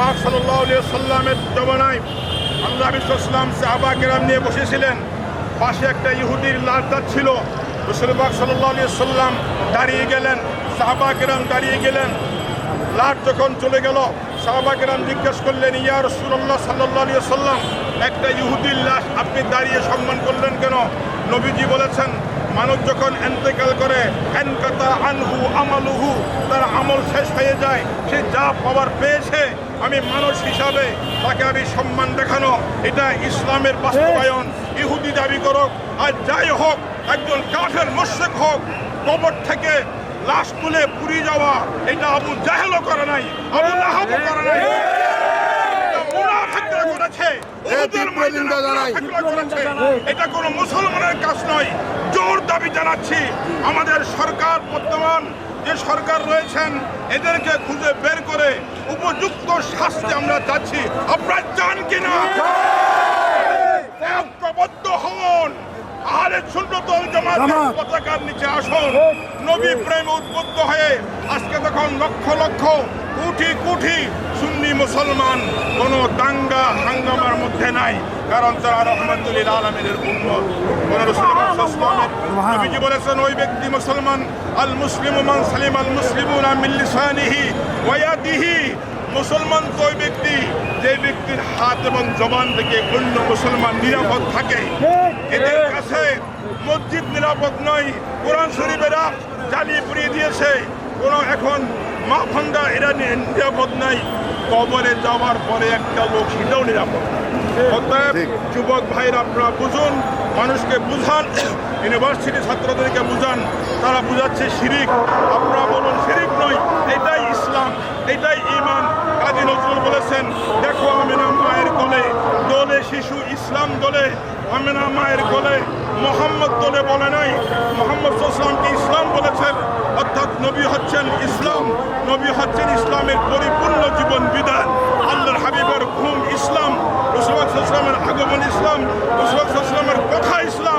পাক সাল্লামের জমানায় আল্লাহ ইসলাম সাহাবা কেরাম নিয়ে বসেছিলেন। পাশে একটা ইহুদির লাশ ছিল। রসুল পাক সাল্লাহ সাল্লাম দাঁড়িয়ে গেলেন, সাহাবা কেরাম দাঁড়িয়ে গেলেন। লাট যখন চলে গেল সাহাবাকেরাম জিজ্ঞেস করলেন, ইয়া রসুল্লাহ সাল্লাহ সাল্লাম একটা ইহুদির লাশ আপনি দাঁড়িয়ে সম্মান করলেন কেন? নবীজি বলেছেন, মানুষ যখন এন্তেকাল করে, এনকাতা আনহু আমালুহু, তার আমল শেষ হয়ে যায় পাওয়ার পেয়েছে আমি মানুষ হিসাবে তাকে আমি সম্মান দেখানো এটা ইসলামের বাস্তবায়ন ইহুদি দাবি করুক আর যাই হোক একজন কাফের মোশেক হোক কবর থেকে লাশ তুলে পুড়িয়ে যাওয়া এটা আবু জাহেলও করে নাই আবু লাহাবও করে নাই। এটা কোনো মুসলমানের কাজ নয় জোর দাবি জানাচ্ছি। আমাদের সরকার বর্তমান যে সরকার রয়েছেন এদেরকে খুঁজে বের করে উপযুক্ত শাস্তি আমরা চাচ্ছি। আপনারা চান কিনা? ঐক্যবদ্ধ হন। আহলে দল জমা পতাকার নিচে আসুন। নবী প্রেম উদ্বুদ্ধ হয়ে আজকে তখন লক্ষ লক্ষ কোটি কোটি সুন্নি মুসলমান কোনো দাঙ্গা হাঙ্গামার মধ্যে নাই। কারণ তারা রহমতুল্লিল কোন নবীজি বলেছেন ওই ব্যক্তি মুসলমান আল মুসলিম মান সালিম আল মুসলিমুন মিল্লিসানিহি ওয়াদিহি মুসলমান তো যে ব্যক্তির হাত এবং জবান থেকে অন্য মুসলমান নিরাপদ থাকে এদের কাছে মসজিদ নিরাপদ নয় কোরআন শরীফেরা জ্বালিয়ে পুড়িয়ে দিয়েছে। কোনো এখন মা ভাঙ্গা এরা নিরাপদ নাই। কবরে যাওয়ার পরে একটা লোক সেটাও নিরাপদ। অতএব যুবক ভাইরা আপনারা বুঝুন মানুষকে বুঝান ইউনিভার্সিটি ছাত্রদেরকে বুঝান তারা বুঝাচ্ছে শিরিক। আপনারা বলুন শিরিক নয় এটাই ইসলাম। বলেছেন দেখো আমিনা মায়ের কোলে, দোলে শিশু ইসলাম দোলে, আমিনা মায়ের কোলে, মোহাম্মদ দোলে বলে নাই, মোহাম্মদ সাল্লামকে ইসলাম বলেছেন, অর্থাৎ নবী হচ্ছেন ইসলাম, নবী হচ্ছেন ইসলামের পরিপূর্ণ জীবন বিধান, আল্লাহর হাবিবর ঘুম ইসলাম, রসুল ইসলামের আগমন ইসলাম, রসুল ইসলামের কথা ইসলাম